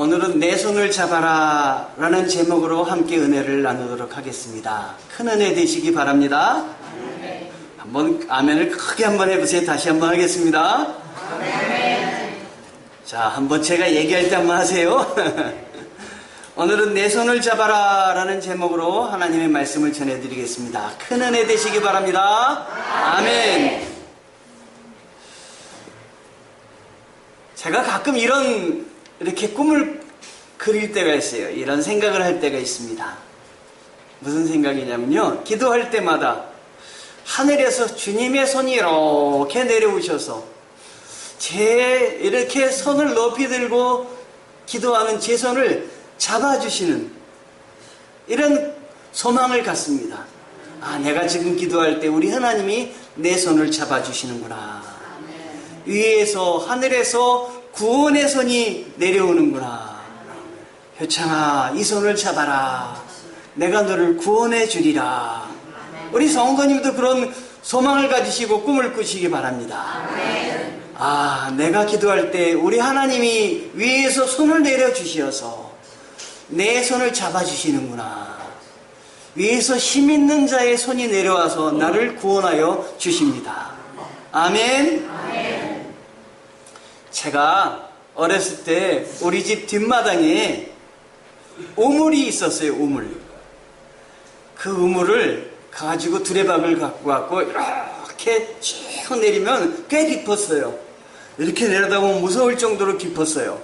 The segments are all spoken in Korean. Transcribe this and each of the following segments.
오늘은 내 손을 잡아라 라는 제목으로 함께 은혜를 나누도록 하겠습니다. 큰 은혜 되시기 바랍니다. 한번 아멘을 크게 한번 해보세요. 다시 한번 하겠습니다. 자, 한번 제가 얘기할 때 한번 하세요. 오늘은 내 손을 잡아라 라는 제목으로 하나님의 말씀을 전해드리겠습니다. 큰 은혜 되시기 바랍니다. 아멘. 제가 가끔 이런 이렇게 꿈을 그릴 때가 있어요. 이런 생각을 할 때가 있습니다. 무슨 생각이냐면요. 기도할 때마다 하늘에서 주님의 손이 이렇게 내려오셔서 제 이렇게 손을 높이 들고 기도하는 제 손을 잡아주시는 이런 소망을 갖습니다. 아, 내가 지금 기도할 때 우리 하나님이 내 손을 잡아주시는구나. 위에서, 하늘에서 구원의 손이 내려오는구나. 효창아, 이 손을 잡아라. 내가 너를 구원해 주리라. 우리 성도님도 그런 소망을 가지시고 꿈을 꾸시기 바랍니다. 아, 내가 기도할 때 우리 하나님이 위에서 손을 내려 주시어서 내 손을 잡아 주시는구나. 위에서 힘 있는 자의 손이 내려와서 나를 구원하여 주십니다. 아멘. 제가 어렸을 때 우리 집 뒷마당에 우물이 있었어요, 우물. 그 우물을 가지고 두레박을 갖고 왔고 이렇게 쭉 내리면 꽤 깊었어요. 이렇게 내려다 보면 무서울 정도로 깊었어요.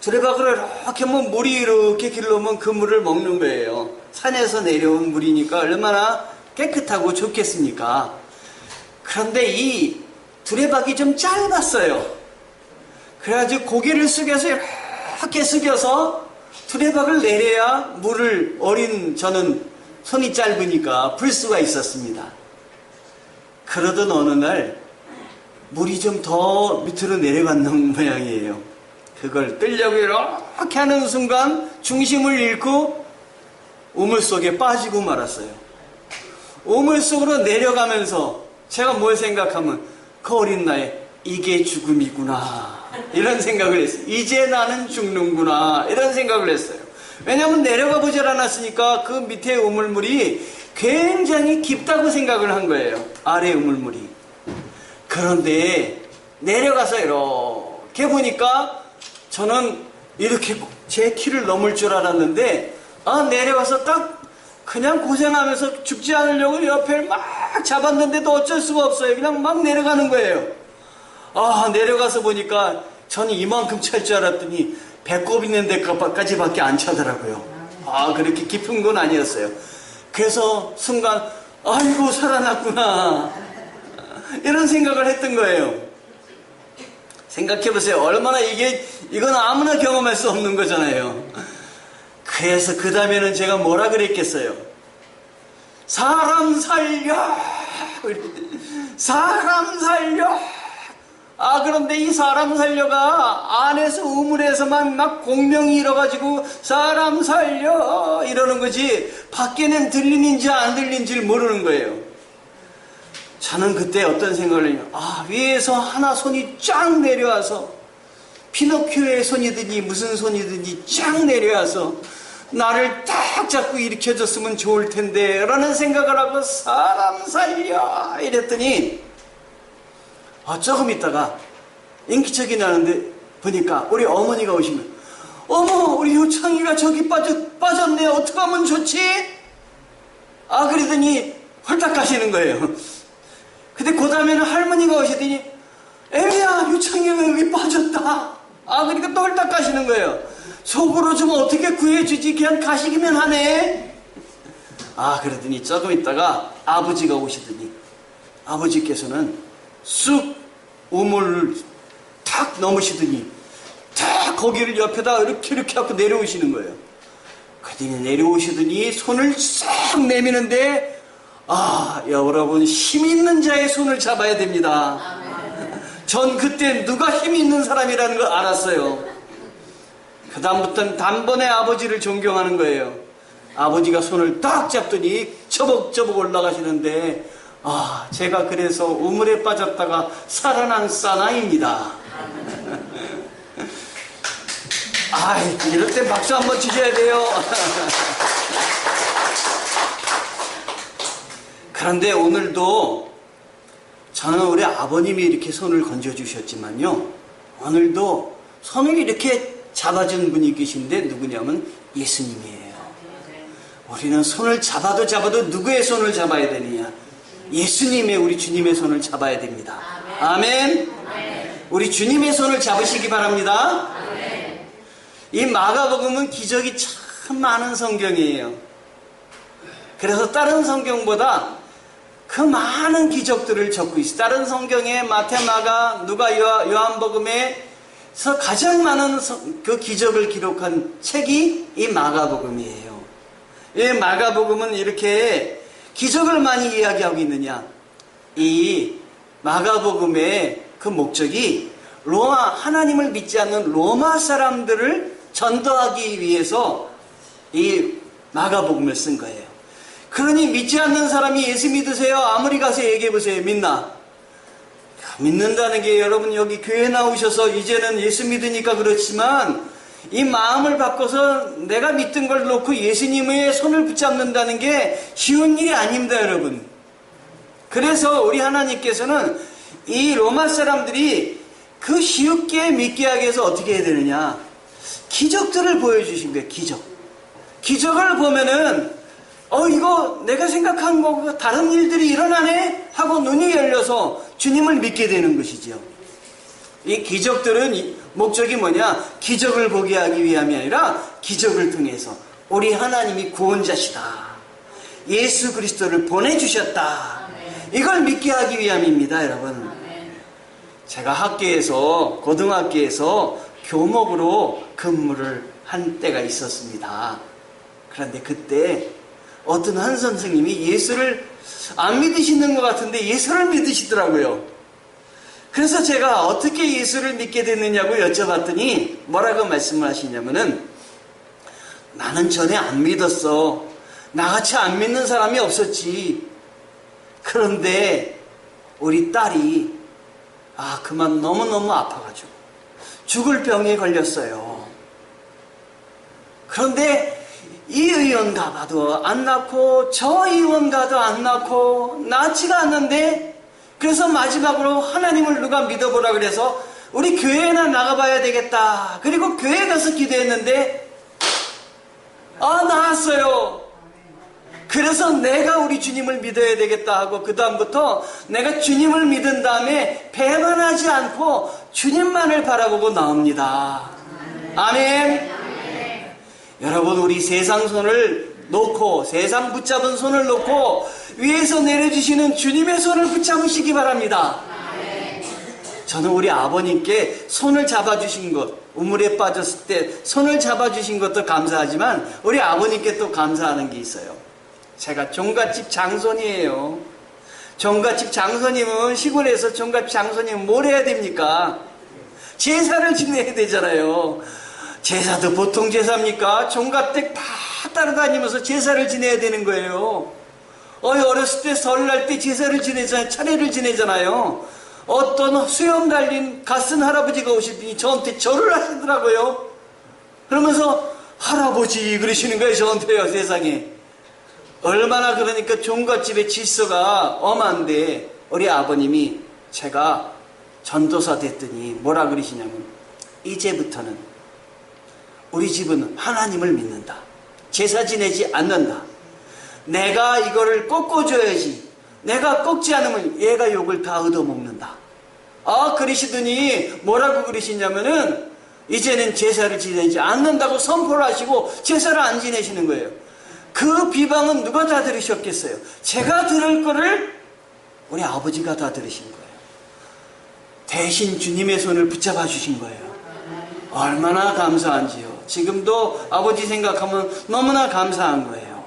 두레박을 이렇게 뭐 물이 이렇게 길러오면 그 물을 먹는 거예요. 산에서 내려온 물이니까 얼마나 깨끗하고 좋겠습니까? 그런데 이 두레박이 좀 짧았어요. 그래가지고 고개를 숙여서 이렇게 숙여서 두레박을 내려야 물을 어린 저는 손이 짧으니까 불 수가 있었습니다. 그러던 어느 날 물이 좀 더 밑으로 내려가는 모양이에요. 그걸 뜨려고 이렇게 하는 순간 중심을 잃고 우물 속에 빠지고 말았어요. 우물 속으로 내려가면서 제가 뭘 생각하면 그 어린 나이에 이게 죽음이구나 이런 생각을 했어요. 이제 나는 죽는구나 이런 생각을 했어요. 왜냐하면 내려가 보질 않았으니까 그 밑에 우물물이 굉장히 깊다고 생각을 한 거예요. 아래 우물물이. 그런데 내려가서 이렇게 보니까 저는 이렇게 제 키를 넘을 줄 알았는데 아 내려가서 딱 그냥 고생하면서 죽지 않으려고 옆에 막 잡았는데도 어쩔 수가 없어요. 그냥 막 내려가는 거예요. 아 내려가서 보니까 저는 이만큼 찰 줄 알았더니 배꼽 있는 데까지 밖에 안 차더라고요. 아 그렇게 깊은 건 아니었어요. 그래서 순간 아이고 살아났구나 이런 생각을 했던 거예요. 생각해 보세요. 얼마나 이게 이건 아무나 경험할 수 없는 거잖아요. 그래서 그 다음에는 제가 뭐라 그랬겠어요? 사람 살려! 사람 살려! 아, 그런데 이 사람 살려가 안에서 우물에서만 막 공명이 일어가지고 사람 살려! 이러는 거지 밖에는 들리는지 안 들리는지를 모르는 거예요. 저는 그때 어떤 생각을 해요? 아, 위에서 하나 손이 쫙 내려와서 피노키오의 손이든지 무슨 손이든지 쫙 내려와서 나를 딱 잡고 일으켜줬으면 좋을 텐데 라는 생각을 하고 사람 살려 이랬더니 아, 조금 있다가 인기척이 나는데 보니까 우리 어머니가 오시면 어머 우리 효창이가 저기 빠져, 빠졌네. 어떡하면 좋지? 아 그러더니 홀딱 가시는 거예요. 근데 그 다음에는 할머니가 오시더니 애미야 유창이가 여기 빠졌다. 아 그러니까 또 홀딱 가시는 거예요. 속으로 좀 어떻게 구해주지? 그냥 가시기만 하네. 아 그러더니 조금 있다가 아버지가 오시더니 아버지께서는 쑥 우물을 탁 넘으시더니 탁 거기를 옆에다 이렇게 이렇게 하고 내려오시는 거예요. 그더니 내려오시더니 손을 싹 내미는데 아 여러분 힘 있는 자의 손을 잡아야 됩니다. 전 그때 누가 힘 있는 사람이라는 걸 알았어요. 그 다음부터는 단번에 아버지를 존경하는 거예요. 아버지가 손을 딱 잡더니 처벅처벅 올라가시는데 아 제가 그래서 우물에 빠졌다가 살아난 사나이입니다. 아, 이럴 때 박수 한번 주셔야 돼요. 그런데 오늘도 저는 우리 아버님이 이렇게 손을 건져 주셨지만요. 오늘도 손을 이렇게 잡아준 분이 계신데 누구냐면 예수님이에요. 우리는 손을 잡아도 잡아도 누구의 손을 잡아야 되느냐? 예수님의 우리 주님의 손을 잡아야 됩니다. 아멘. 우리 주님의 손을 잡으시기 바랍니다. 이 마가복음은 기적이 참 많은 성경이에요. 그래서 다른 성경보다 그 많은 기적들을 적고 있어요. 다른 성경에 마태, 마가, 누가 요한, 요한복음에서 가장 많은 성- 그 기적을 기록한 책이 이 마가복음이에요. 이 마가복음은 이렇게 기적을 많이 이야기하고 있느냐? 이 마가복음의 그 목적이 로마 하나님을 믿지 않는 로마 사람들을 전도하기 위해서 이 마가복음을 쓴 거예요. 그러니 믿지 않는 사람이 예수 믿으세요. 아무리 가서 얘기해 보세요. 믿나? 믿는다는 게 여러분 여기 교회 나오셔서 이제는 예수 믿으니까 그렇지만 이 마음을 바꿔서 내가 믿던 걸 놓고 예수님의 손을 붙잡는다는 게 쉬운 일이 아닙니다, 여러분. 그래서 우리 하나님께서는 이 로마 사람들이 그 쉽게 믿게 하기 위해서 어떻게 해야 되느냐? 기적들을 보여주신 거예요, 기적. 기적을 보면은, 어, 이거 내가 생각한 거가 다른 일들이 일어나네? 하고 눈이 열려서 주님을 믿게 되는 것이죠. 이 기적들은 이 목적이 뭐냐? 기적을 보게 하기 위함이 아니라 기적을 통해서 우리 하나님이 구원자시다. 예수 그리스도를 보내주셨다. 이걸 믿게 하기 위함입니다, 여러분. 제가 학교에서, 고등학교에서 교목으로 근무를 한 때가 있었습니다. 그런데 그때 어떤 한 선생님이 예수를 안 믿으시는 것 같은데 예수를 믿으시더라고요. 그래서 제가 어떻게 예수를 믿게 됐느냐고 여쭤봤더니 뭐라고 말씀을 하시냐면은 나는 전에 안 믿었어. 나같이 안 믿는 사람이 없었지. 그런데 우리 딸이 아 그만 너무너무 아파가지고 죽을 병에 걸렸어요. 그런데 이 의원 가봐도 안 낳고 저 의원 가도 안 낳고 낳지가 않는데 그래서 마지막으로 하나님을 누가 믿어보라 그래서 우리 교회나 나가봐야 되겠다. 그리고 교회 가서 기도했는데 아 나았어요. 그래서 내가 우리 주님을 믿어야 되겠다 하고 그 다음부터 내가 주님을 믿은 다음에 배반하지 않고 주님만을 바라보고 나옵니다. 아멘. 여러분 우리 세상 손을 놓고 세상 붙잡은 손을 놓고 위에서 내려주시는 주님의 손을 붙잡으시기 바랍니다. 저는 우리 아버님께 손을 잡아주신 것, 우물에 빠졌을 때 손을 잡아주신 것도 감사하지만 우리 아버님께 또 감사하는 게 있어요. 제가 종갓집 장손이에요. 종갓집 장손님은 시골에서 종갓집 장손님은 뭘 해야 됩니까? 제사를 지내야 되잖아요. 제사도 보통 제사입니까? 종갓댁 다 따라다니면서 제사를 지내야 되는 거예요. 어, 어렸을 때 설날 때 제사를 지내잖아요. 차례를 지내잖아요. 어떤 수염 달린 갓쓴 할아버지가 오시더니 저한테 절을 하시더라고요. 그러면서 할아버지 그러시는 거예요. 저한테요. 세상에. 얼마나 그러니까 종갓집의 질서가 엄한데 우리 아버님이 제가 전도사 됐더니 뭐라 그러시냐면 이제부터는 우리 집은 하나님을 믿는다. 제사 지내지 않는다. 내가 이거를 꺾어줘야지. 내가 꺾지 않으면 얘가 욕을 다 얻어먹는다. 아, 그러시더니 뭐라고 그러시냐면은 이제는 제사를 지내지 않는다고 선포를 하시고 제사를 안 지내시는 거예요. 그 비방은 누가 다 들으셨겠어요? 제가 들을 거를 우리 아버지가 다 들으신 거예요. 대신 주님의 손을 붙잡아 주신 거예요. 얼마나 감사한지요. 지금도 아버지 생각하면 너무나 감사한 거예요.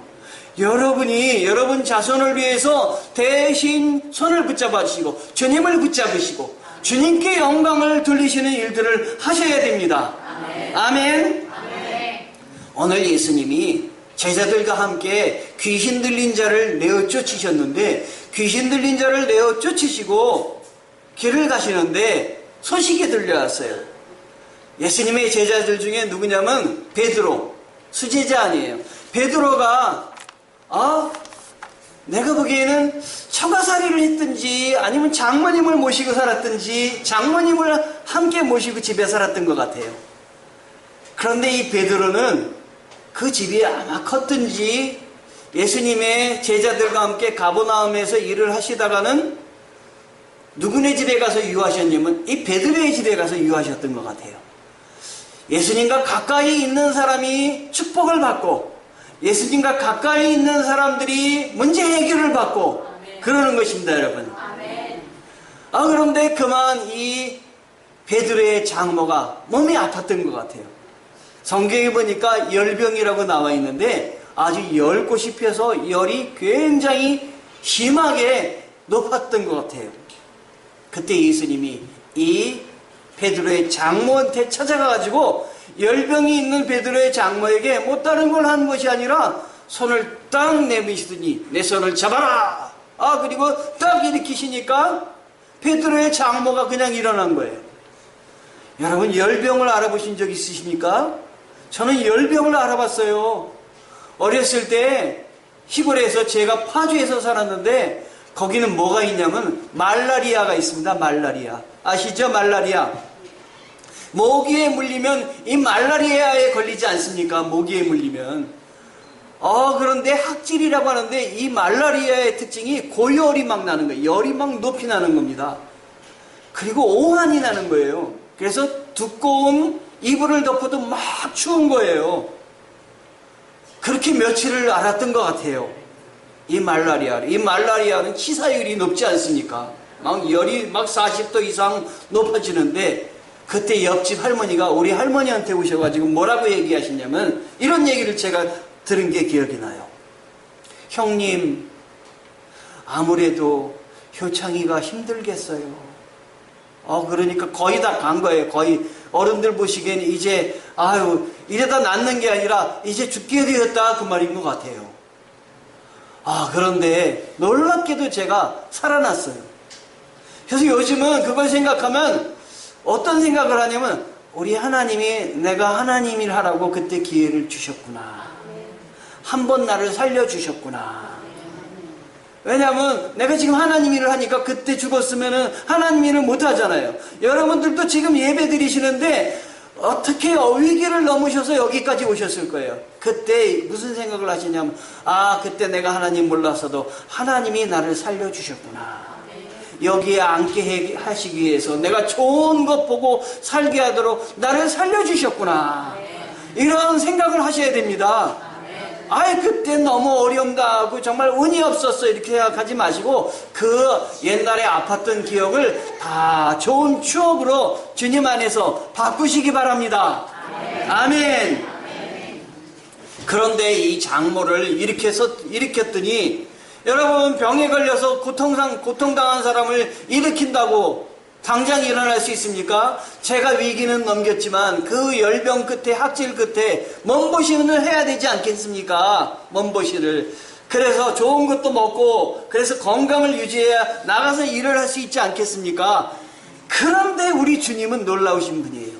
여러분이 여러분 자손을 위해서 대신 손을 붙잡아 주시고 주님을 붙잡으시고 주님께 영광을 돌리시는 일들을 하셔야 됩니다. 아멘. 오늘 예수님이 제자들과 함께 귀신 들린 자를 내어 쫓으셨는데 귀신 들린 자를 내어 쫓으시고 길을 가시는데 소식이 들려왔어요. 예수님의 제자들 중에 누구냐면 베드로 수제자 아니에요. 베드로가 아 내가 보기에는 처가살이를 했든지 아니면 장모님을 모시고 살았든지 장모님을 함께 모시고 집에 살았던 것 같아요. 그런데 이 베드로는 그 집이 아마 컸든지 예수님의 제자들과 함께 가보나움에서 일을 하시다가는 누구네 집에 가서 유하셨냐면 이 베드로의 집에 가서 유하셨던 것 같아요. 예수님과 가까이 있는 사람이 축복을 받고 예수님과 가까이 있는 사람들이 문제 해결을 받고 그러는 것입니다, 여러분. 아 그런데 그만 이 베드로의 장모가 몸이 아팠던 것 같아요. 성경에 보니까 열병이라고 나와 있는데 아주 열꽃이 피어서 열이 굉장히 심하게 높았던 것 같아요. 그때 예수님이 이 베드로의 장모한테 찾아가가지고 열병이 있는 베드로의 장모에게 못 다른 걸 한 것이 아니라 손을 딱 내미시더니 내 손을 잡아라. 아 그리고 딱 일으키시니까 베드로의 장모가 그냥 일어난 거예요. 여러분 열병을 알아보신 적 있으십니까? 저는 열병을 알아봤어요. 어렸을 때 시골에서 제가 파주에서 살았는데 거기는 뭐가 있냐면 말라리아가 있습니다. 말라리아. 아시죠? 말라리아. 모기에 물리면 이 말라리아에 걸리지 않습니까? 모기에 물리면. 어, 그런데 학질이라고 하는데 이 말라리아의 특징이 고열이 막 나는 거예요. 열이 막 높이 나는 겁니다. 그리고 오한이 나는 거예요. 그래서 두꺼운 이불을 덮어도 막 추운 거예요. 그렇게 며칠을 알았던 것 같아요. 이 말라리아. 이 말라리아는 치사율이 높지 않습니까? 막 열이 막 40도 이상 높아지는데 그때 옆집 할머니가 우리 할머니한테 오셔가지고 뭐라고 얘기하시냐면 이런 얘기를 제가 들은 게 기억이 나요. 형님, 아무래도 효창이가 힘들겠어요. 어, 그러니까 거의 다 간 거예요. 거의 어른들 보시기에는 이제, 아유, 이래다 낫는 게 아니라 이제 죽게 되었다. 그 말인 것 같아요. 아, 그런데 놀랍게도 제가 살아났어요. 그래서 요즘은 그걸 생각하면 어떤 생각을 하냐면 우리 하나님이 내가 하나님 일 하라고 그때 기회를 주셨구나. 한 번 나를 살려주셨구나. 왜냐하면 내가 지금 하나님 일을 하니까 그때 죽었으면 하나님 일을 못 하잖아요. 여러분들도 지금 예배 드리시는데 어떻게 위기를 넘으셔서 여기까지 오셨을 거예요. 그때 무슨 생각을 하시냐면 아 그때 내가 하나님 몰랐어도 하나님이 나를 살려주셨구나. 여기에 앉게 하시기 위해서 내가 좋은 것 보고 살게 하도록 나를 살려주셨구나. 이런 생각을 하셔야 됩니다. 아예 그때 너무 어려움다 하고 정말 운이 없었어 이렇게 생각하지 마시고 그 옛날에 아팠던 기억을 다 좋은 추억으로 주님 안에서 바꾸시기 바랍니다. 아멘. 그런데 이 장모를 일으켜서 일으켰더니 여러분 병에 걸려서 고통상 고통당한 사람을 일으킨다고 당장 일어날 수 있습니까? 제가 위기는 넘겼지만 그 열병 끝에 학질 끝에 먼보시를 해야 되지 않겠습니까? 먼보시를 그래서 좋은 것도 먹고 그래서 건강을 유지해야 나가서 일을 할 수 있지 않겠습니까? 그런데 우리 주님은 놀라우신 분이에요.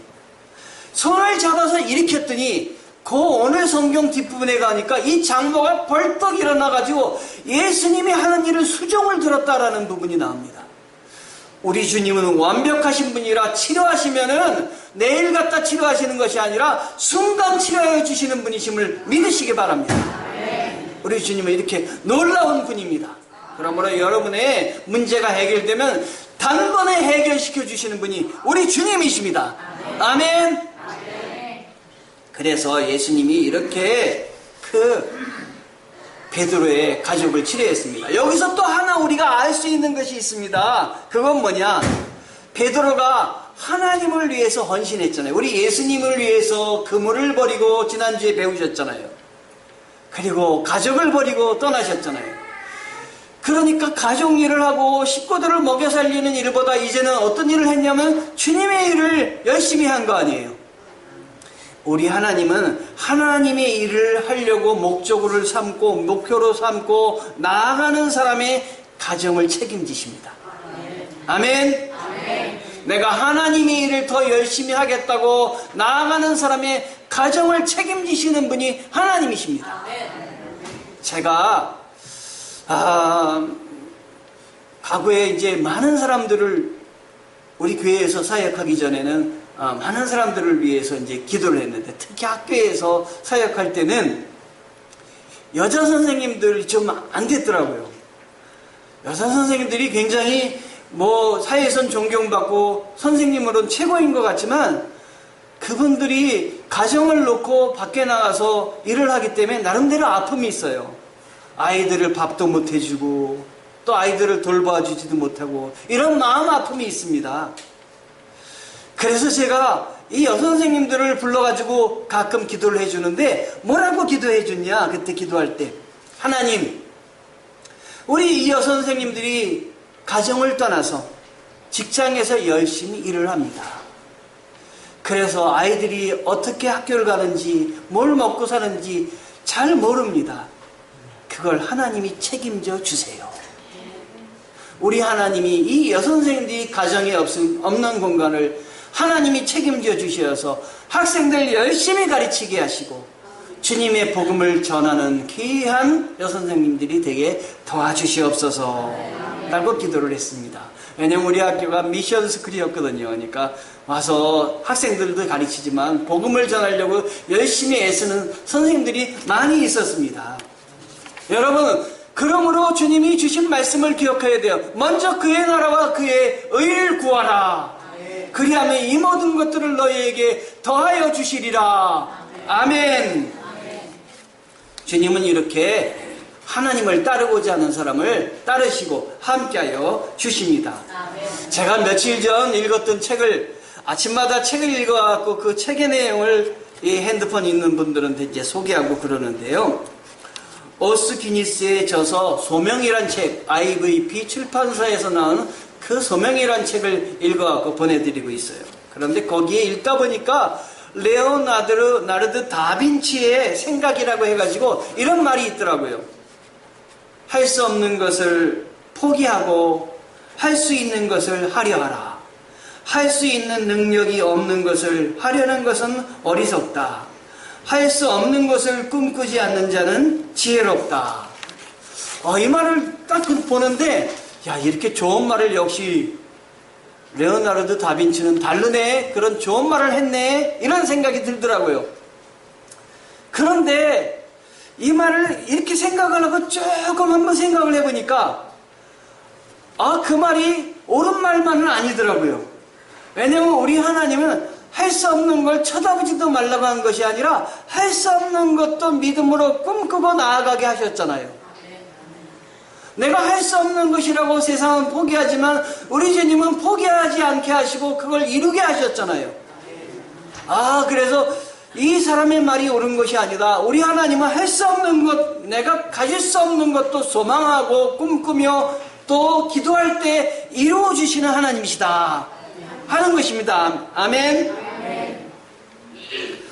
손을 잡아서 일으켰더니 그 오늘 성경 뒷부분에 가니까 이 장모가 벌떡 일어나가지고 예수님이 하는 일을 수종을 들었다라는 부분이 나옵니다. 우리 주님은 완벽하신 분이라 치료하시면은 내일 갖다 치료하시는 것이 아니라 순간 치료해 주시는 분이심을 믿으시기 바랍니다. 우리 주님은 이렇게 놀라운 분입니다. 그러므로 여러분의 문제가 해결되면 단번에 해결시켜 주시는 분이 우리 주님이십니다. 아멘. 그래서 예수님이 이렇게 그 베드로의 가족을 치료했습니다. 여기서 또 하나 우리가 알 수 있는 것이 있습니다. 그건 뭐냐? 베드로가 하나님을 위해서 헌신했잖아요. 우리 예수님을 위해서 그물을 버리고 지난주에 배우셨잖아요. 그리고 가족을 버리고 떠나셨잖아요. 그러니까 가족 일을 하고 식구들을 먹여 살리는 일보다 이제는 어떤 일을 했냐면 주님의 일을 열심히 한 거 아니에요. 우리 하나님은 하나님의 일을 하려고 목적으로 삼고 목표로 삼고 나아가는 사람의 가정을 책임지십니다. 아멘. 내가 하나님의 일을 더 열심히 하겠다고 나아가는 사람의 가정을 책임지시는 분이 하나님이십니다. 제가 아, 과거에 이제 많은 사람들을 우리 교회에서 사역하기 전에는 아, 많은 사람들을 위해서 이제 기도를 했는데 특히 학교에서 사역할 때는 여자 선생님들이 좀 안 됐더라고요. 여자 선생님들이 굉장히 뭐 사회에선 존경받고 선생님으로는 최고인 것 같지만 그분들이 가정을 놓고 밖에 나가서 일을 하기 때문에 나름대로 아픔이 있어요. 아이들을 밥도 못 해주고 또 아이들을 돌봐주지도 못하고 이런 마음 아픔이 있습니다. 그래서 제가 이 여선생님들을 불러가지고 가끔 기도를 해주는데 뭐라고 기도해 줬냐 그때 기도할 때 하나님 우리 이 여선생님들이 가정을 떠나서 직장에서 열심히 일을 합니다. 그래서 아이들이 어떻게 학교를 가는지 뭘 먹고 사는지 잘 모릅니다. 그걸 하나님이 책임져 주세요. 우리 하나님이 이 여선생님들이 가정에 없는 공간을 하나님이 책임져 주셔서 학생들 열심히 가르치게 하시고 주님의 복음을 전하는 귀한 여선생님들이 되게 도와주시옵소서 라고 기도를 했습니다. 왜냐면 우리 학교가 미션 스쿨이었거든요. 그러니까 와서 학생들도 가르치지만 복음을 전하려고 열심히 애쓰는 선생님들이 많이 있었습니다. 여러분, 그러므로 주님이 주신 말씀을 기억해야 돼요. 먼저 그의 나라와 그의 의를 구하라. 그리하면 이 모든 것들을 너희에게 더하여 주시리라. 아멘. 주님은 이렇게 하나님을 따르고자 하는 사람을 따르시고 함께하여 주십니다. 제가 며칠 전 읽었던 책을 아침마다 책을 읽어갖고 그 책의 내용을 이 핸드폰 있는 분들한테 이제 소개하고 그러는데요. 오스 기니스에 져서 소명이란 책, IVP 출판사에서 나온 그 소명이란 책을 읽어갖고 보내드리고 있어요. 그런데 거기에 읽다 보니까 레오나르드 나르드 다빈치의 생각이라고 해가지고 이런 말이 있더라고요. 할 수 없는 것을 포기하고 할 수 있는 것을 하려 하라. 할 수 있는 능력이 없는 것을 하려는 것은 어리석다. 할 수 없는 것을 꿈꾸지 않는 자는 지혜롭다. 어, 이 말을 딱 보는데, 야, 이렇게 좋은 말을 역시 레오나르도 다빈치는 다르네. 그런 좋은 말을 했네. 이런 생각이 들더라고요. 그런데 이 말을 이렇게 생각을 하고 조금 한번 생각을 해보니까, 아, 그 말이 옳은 말만은 아니더라고요. 왜냐면 우리 하나님은 할 수 없는 걸 쳐다보지도 말라고 한 것이 아니라 할 수 없는 것도 믿음으로 꿈꾸고 나아가게 하셨잖아요. 내가 할 수 없는 것이라고 세상은 포기하지만 우리 주님은 포기하지 않게 하시고 그걸 이루게 하셨잖아요. 아, 그래서 이 사람의 말이 옳은 것이 아니다. 우리 하나님은 할 수 없는 것, 내가 가질 수 없는 것도 소망하고 꿈꾸며 또 기도할 때 이루어 주시는 하나님이시다. 하는 것입니다. 아멘.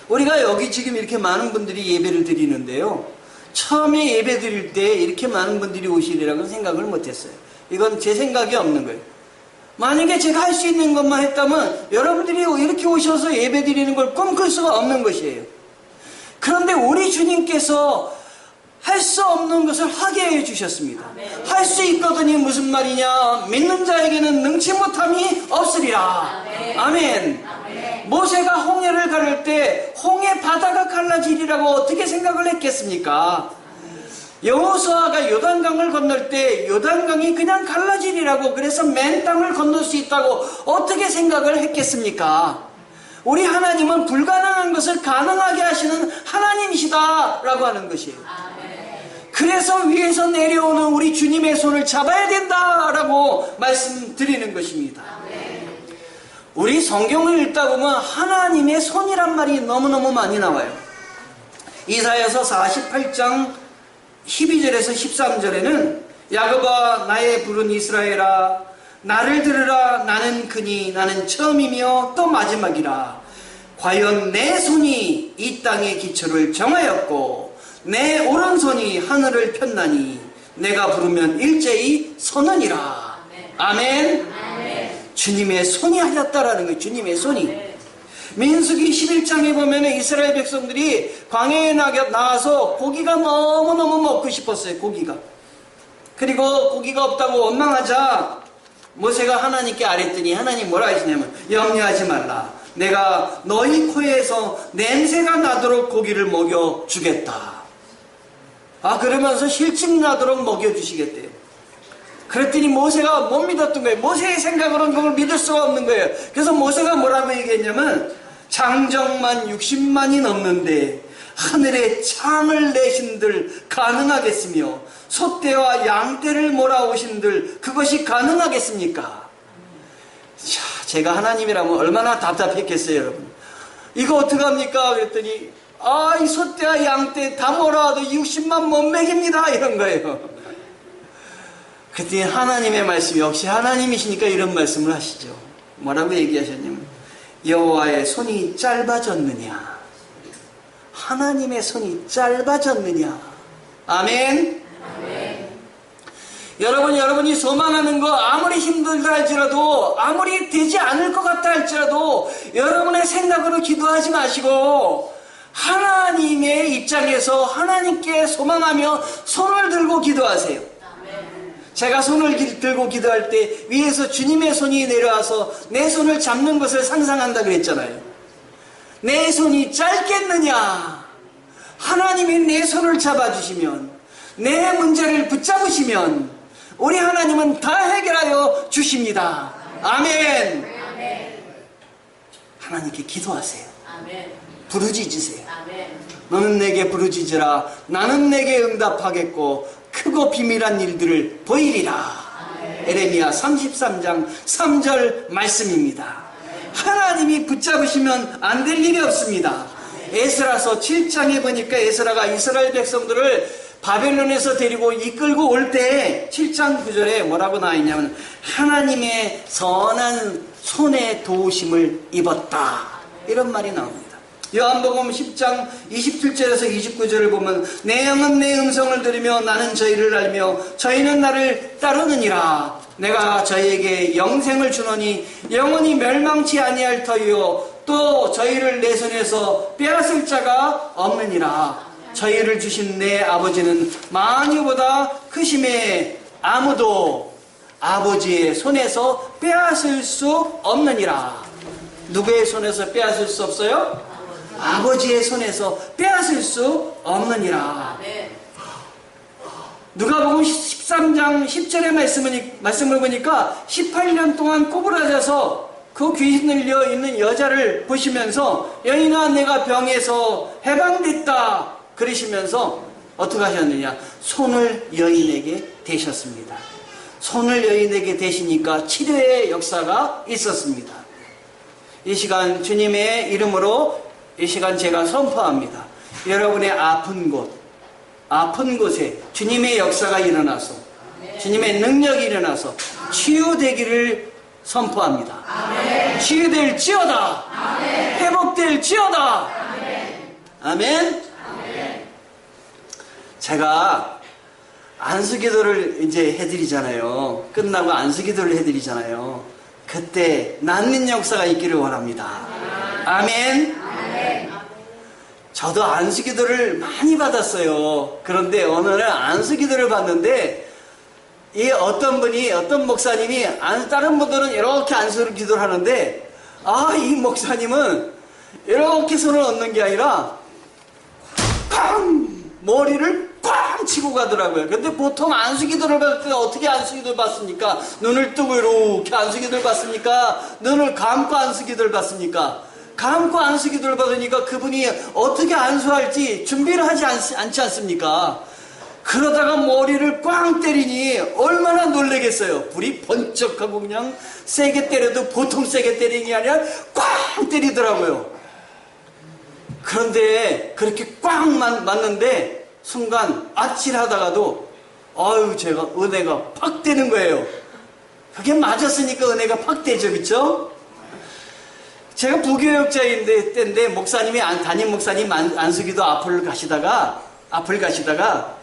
우리가 여기 지금 이렇게 많은 분들이 예배를 드리는데요. 처음에 예배 드릴 때 이렇게 많은 분들이 오시리라고 생각을 못했어요. 이건 제 생각이 없는 거예요. 만약에 제가 할 수 있는 것만 했다면 여러분들이 이렇게 오셔서 예배 드리는 걸 꿈꿀 수가 없는 것이에요. 그런데 우리 주님께서 할 수 없는 것을 하게 해 주셨습니다. 할 수 있거든이 무슨 말이냐? 믿는 자에게는 능치 못함이 없으리라. 아멘. 모세가 홍해를 가를 때 홍해 바다가 갈라지리라고 어떻게 생각을 했겠습니까? 여호수아가 요단강을 건널 때 요단강이 그냥 갈라지리라고 그래서 맨 땅을 건널 수 있다고 어떻게 생각을 했겠습니까? 우리 하나님은 불가능한 것을 가능하게 하시는 하나님이시다라고 하는 것이에요. 그래서 위에서 내려오는 우리 주님의 손을 잡아야 된다라고 말씀드리는 것입니다. 우리 성경을 읽다 보면 하나님의 손이란 말이 너무너무 많이 나와요. 이사야서 48장 12절에서 13절에는 야곱아 나의 부른 이스라엘아 나를 들으라. 나는 그니 나는 처음이며 또 마지막이라. 과연 내 손이 이 땅의 기초를 정하였고 내 오른손이 하늘을 폈나니 내가 부르면 일제히 서느니라. 아멘 주님의 손이 하셨다라는 거예요. 주님의 손이. 민수기 11장에 보면 이스라엘 백성들이 나가- 나가서 고기가 너무너무 먹고 싶었어요. 고기가. 그리고 고기가 없다고 원망하자 모세가 하나님께 아랬더니 하나님 뭐라 하시냐면 염려하지 말라. 내가 너희 코에서 냄새가 나도록 고기를 먹여 주겠다. 아 그러면서 실증 나도록 먹여 주시겠대요. 그랬더니 모세가 못 믿었던 거예요. 모세의 생각으로는 그걸 믿을 수가 없는 거예요. 그래서 모세가 뭐라고 얘기했냐면 장정만 60만이 넘는데 하늘에 창을 내신들 가능하겠으며 소떼와 양떼를 몰아오신들 그것이 가능하겠습니까? 자, 제가 하나님이라면 얼마나 답답했겠어요, 여러분. 이거 어떡합니까? 그랬더니 아, 이 소떼와 양떼 다 몰아와도 60만 못 먹입니다. 이런 거예요. 그때 하나님의 말씀 역시 하나님이시니까 이런 말씀을 하시죠. 뭐라고 얘기하셨냐면 여호와의 손이 짧아졌느냐? 하나님의 손이 짧아졌느냐? 아멘. 여러분, 여러분이 소망하는 거 아무리 힘들다 할지라도, 아무리 되지 않을 것 같다 할지라도, 여러분의 생각으로 기도하지 마시고, 하나님의 입장에서 하나님께 소망하며 손을 들고 기도하세요. 제가 손을 기- 들고 기도할 때 위에서 주님의 손이 내려와서 내 손을 잡는 것을 상상한다 그랬잖아요. 내 손이 짧겠느냐? 하나님이 내 손을 잡아주시면, 내 문제를 붙잡으시면, 우리 하나님은 다 해결하여 주십니다. 아멘. 하나님께 기도하세요. 부르짖으세요. 너는 내게 부르짖으라. 나는 내게 응답하겠고, 크고 비밀한 일들을 보이리라. 에레미야 33장 3절 말씀입니다. 하나님이 붙잡으시면 안 될 일이 없습니다. 에스라서 7장에 보니까 에스라가 이스라엘 백성들을 바벨론에서 데리고 이끌고 올 때 7장 9절에 뭐라고 나와 있냐면 하나님의 선한 손에 도우심을 입었다. 이런 말이 나옵니다. 요한복음 10장 27절에서 29절을 보면 내 영은 내 음성을 들으며 나는 저희를 알며 저희는 나를 따르느니라. 내가 저희에게 영생을 주노니 영원히 멸망치 아니할 터이요 또 저희를 내 손에서 빼앗을 자가 없느니라. 저희를 주신 내 아버지는 만유보다 크심에 아무도 아버지의 손에서 빼앗을 수 없느니라. 누구의 손에서 빼앗을 수 없어요? 아버지의 손에서 빼앗을 수 없느니라. 누가복음 13장 10절의 말씀을, 말씀을 보니까 18년 동안 꼬부라져서 그 귀신 들려 있는 여자를 보시면서 여인아 내가 병에서 해방됐다 그러시면서 어떻게 하셨느냐 손을 여인에게 대셨습니다. 손을 여인에게 대시니까 치료의 역사가 있었습니다. 이 시간 주님의 이름으로 이 시간 제가 선포합니다. 여러분의 아픈 곳, 아픈 곳에 주님의 역사가 일어나서 주님의 능력이 일어나서 치유되기를 선포합니다. 치유될지어다. 회복될지어다. 아멘. 제가 안수기도를 이제 해드리잖아요. 끝나고 안수기도를 해드리잖아요. 그때 낫는 역사가 있기를 원합니다. 아멘. 저도 안수기도를 많이 받았어요. 그런데 어느 날 안수기도를 받는데 이 어떤 분이 어떤 목사님이 안, 다른 분들은 이렇게 안수를 기도를 하는데 아 이 목사님은 이렇게 손을 얹는 게 아니라 쾅 머리를 꽝 치고 가더라고요. 근데 보통 안수기도를 받을 때 어떻게 안수기도를 받습니까? 눈을 뜨고 이렇게 안수기도를 받습니까? 눈을 감고 안수기도를 받습니까? 감고 안수 기도를 받으니까 그분이 어떻게 안수할지 준비를 하지 않, 않지 않습니까? 그러다가 머리를 꽝 때리니 얼마나 놀래겠어요. 불이 번쩍하고 그냥 세게 때려도 보통 세게 때리는 게 아니라 꽝 때리더라고요. 그런데 그렇게 꽉 맞, 맞는데 순간 아찔하다가도 아유 제가 은혜가 팍 되는 거예요. 그게 맞았으니까 은혜가 팍 되죠, 그렇죠? 제가 부교역자인데 때인데 목사님이 안, 담임 목사님 안, 안수기도 앞을 가시다가 앞을 가시다가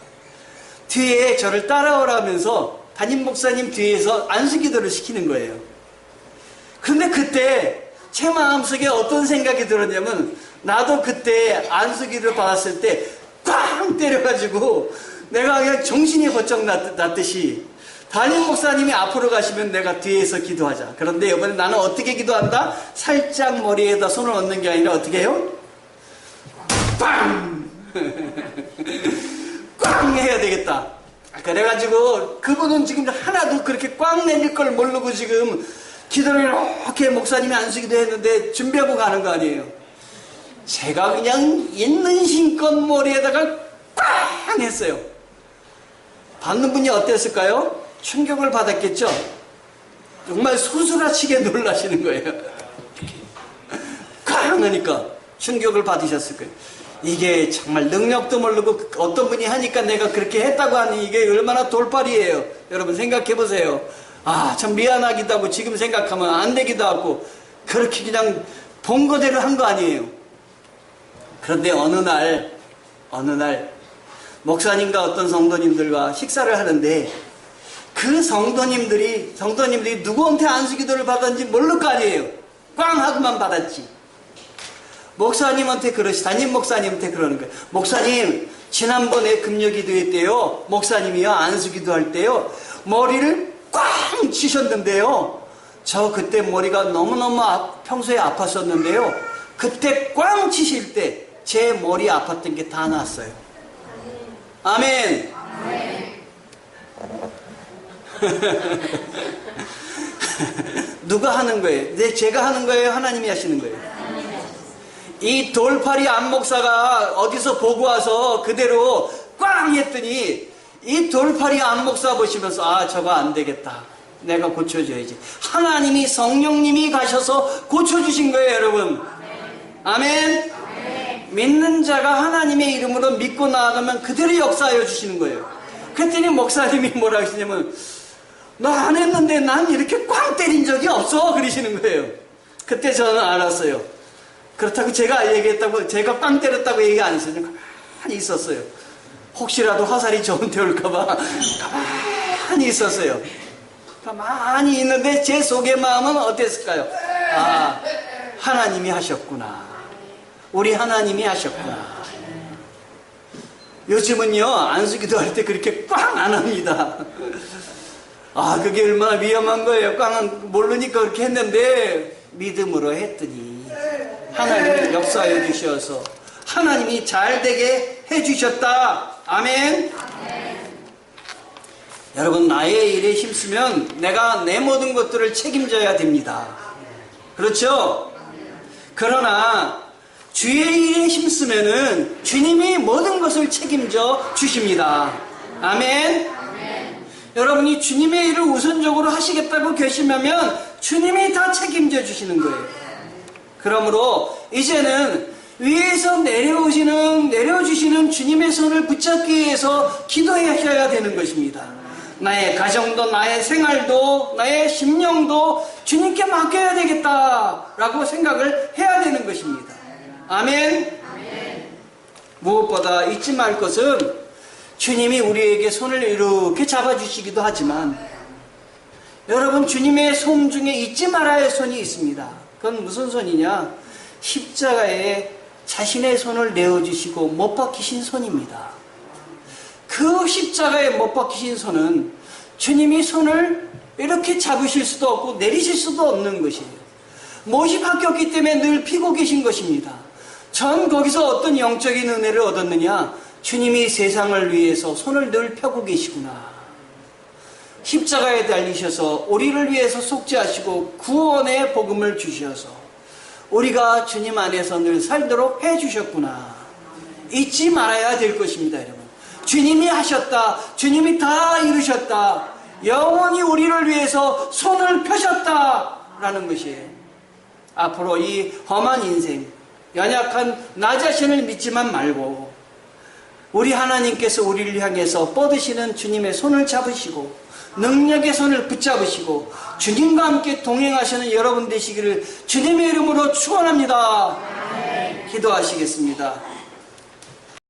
뒤에 저를 따라오라면서 담임 목사님 뒤에서 안수기도를 시키는 거예요. 근데 그때 제 마음속에 어떤 생각이 들었냐면 나도 그때 안수기를 받았을 때 꽝 때려가지고 내가 그냥 정신이 번쩍 났, 났듯이 담임 목사님이 앞으로 가시면 내가 뒤에서 기도하자. 그런데 이번에 나는 어떻게 기도한다? 살짝 머리에다 손을 얹는 게 아니라 어떻게 해요? 빵! 꽝 해야 되겠다. 그래가지고 그분은 지금 하나도 그렇게 꽝 내릴 걸 모르고 지금 기도를 이렇게 목사님이 안수기도 했는데 준비하고 가는 거 아니에요. 제가 그냥 있는 신껏 머리에다가 꽝 했어요. 받는 분이 어땠을까요? 충격을 받았겠죠? 정말 소스라치게 놀라시는 거예요. 꽝 하니까 충격을 받으셨을 거예요. 이게 정말 능력도 모르고 어떤 분이 하니까 내가 그렇게 했다고 하니 이게 얼마나 돌팔이에요. 여러분 생각해 보세요. 아, 참 미안하기도 하고 지금 생각하면 안 되기도 하고 그렇게 그냥 본 거대로 한 거 아니에요. 그런데 어느 날, 어느 날 목사님과 어떤 성도님들과 식사를 하는데 그 성도님들이, 성도님들이 누구한테 안수기도를 받았는지 모를 거 아니에요. 꽝 하고만 받았지. 목사님한테 그러시, 담임 목사님한테 그러는 거예요. 목사님, 지난번에 금요기도회 때요, 목사님이요, 안수기도 할 때요, 머리를 꽝 치셨는데요. 저 그때 머리가 너무너무 아- 평소에 아팠었는데요. 그때 꽝 치실 때 제 머리 아팠던 게 다 났어요. 아멘. 누가 하는 거예요? 네, 제가 하는 거예요? 하나님이 하시는 거예요? 이 돌팔이 안목사가 어디서 보고 와서 그대로 꽝 했더니 이 돌팔이 안목사 보시면서 아 저거 안 되겠다 내가 고쳐줘야지 하나님이 성령님이 가셔서 고쳐주신 거예요 여러분 아멘 믿는 자가 하나님의 이름으로 믿고 나아가면 그대로 역사하여 주시는 거예요 그랬더니 목사님이 뭐라 하시냐면 너 안 했는데 난 이렇게 꽝 때린 적이 없어 그러시는 거예요 그때 저는 알았어요 그렇다고 제가 얘기했다고 제가 빵 때렸다고 얘기 안 했어요. 가만히 있었어요. 혹시라도 화살이 저한테 올까봐 가만히 있었어요. 가만히 있는데 제 속의 마음은 어땠을까요? 아 하나님이 하셨구나. 우리 하나님이 하셨구나. 요즘은요 안수기도 할 때 그렇게 꽝 안 합니다. 아 그게 얼마나 위험한 거예요. 꽝은 모르니까 그렇게 했는데 믿음으로 했더니 하나님이 역사해 주셔서 하나님이 잘 되게 해 주셨다. 아멘. 여러분 나의 일에 힘쓰면 내가 내 모든 것들을 책임져야 됩니다. 그렇죠? 그러나 주의 일에 힘쓰면은 주님이 모든 것을 책임져 주십니다. 아멘. 여러분이 주님의 일을 우선적으로 하시겠다고 결심하면 주님이 다 책임져 주시는 거예요. 그러므로 이제는 위에서 내려오시는 내려주시는 주님의 손을 붙잡기 위해서 기도하셔야 되는 것입니다. 나의 가정도 나의 생활도 나의 심령도 주님께 맡겨야 되겠다라고 생각을 해야 되는 것입니다. 아멘. 무엇보다 잊지 말 것은 주님이 우리에게 손을 이렇게 잡아주시기도 하지만 여러분 주님의 손 중에 잊지 말아야 할 손이 있습니다. 그건 무슨 손이냐? 십자가에 자신의 손을 내어주시고 못 박히신 손입니다. 그 십자가에 못 박히신 손은 주님이 손을 이렇게 잡으실 수도 없고 내리실 수도 없는 것이에요. 못이 바뀌었기 때문에 늘 피고 계신 것입니다. 전 거기서 어떤 영적인 은혜를 얻었느냐? 주님이 세상을 위해서 손을 늘 펴고 계시구나. 십자가에 달리셔서 우리를 위해서 속죄하시고 구원의 복음을 주셔서 우리가 주님 안에서 늘 살도록 해주셨구나. 잊지 말아야 될 것입니다, 여러분. 주님이 하셨다. 주님이 다 이루셨다. 영원히 우리를 위해서 손을 펴셨다. 라는 것이에요. 앞으로 이 험한 인생, 연약한 나 자신을 믿지만 말고 우리 하나님께서 우리를 향해서 뻗으시는 주님의 손을 잡으시고 능력의 손을 붙잡으시고 주님과 함께 동행하시는 여러분 되시기를 주님의 이름으로 축원합니다. 기도하시겠습니다.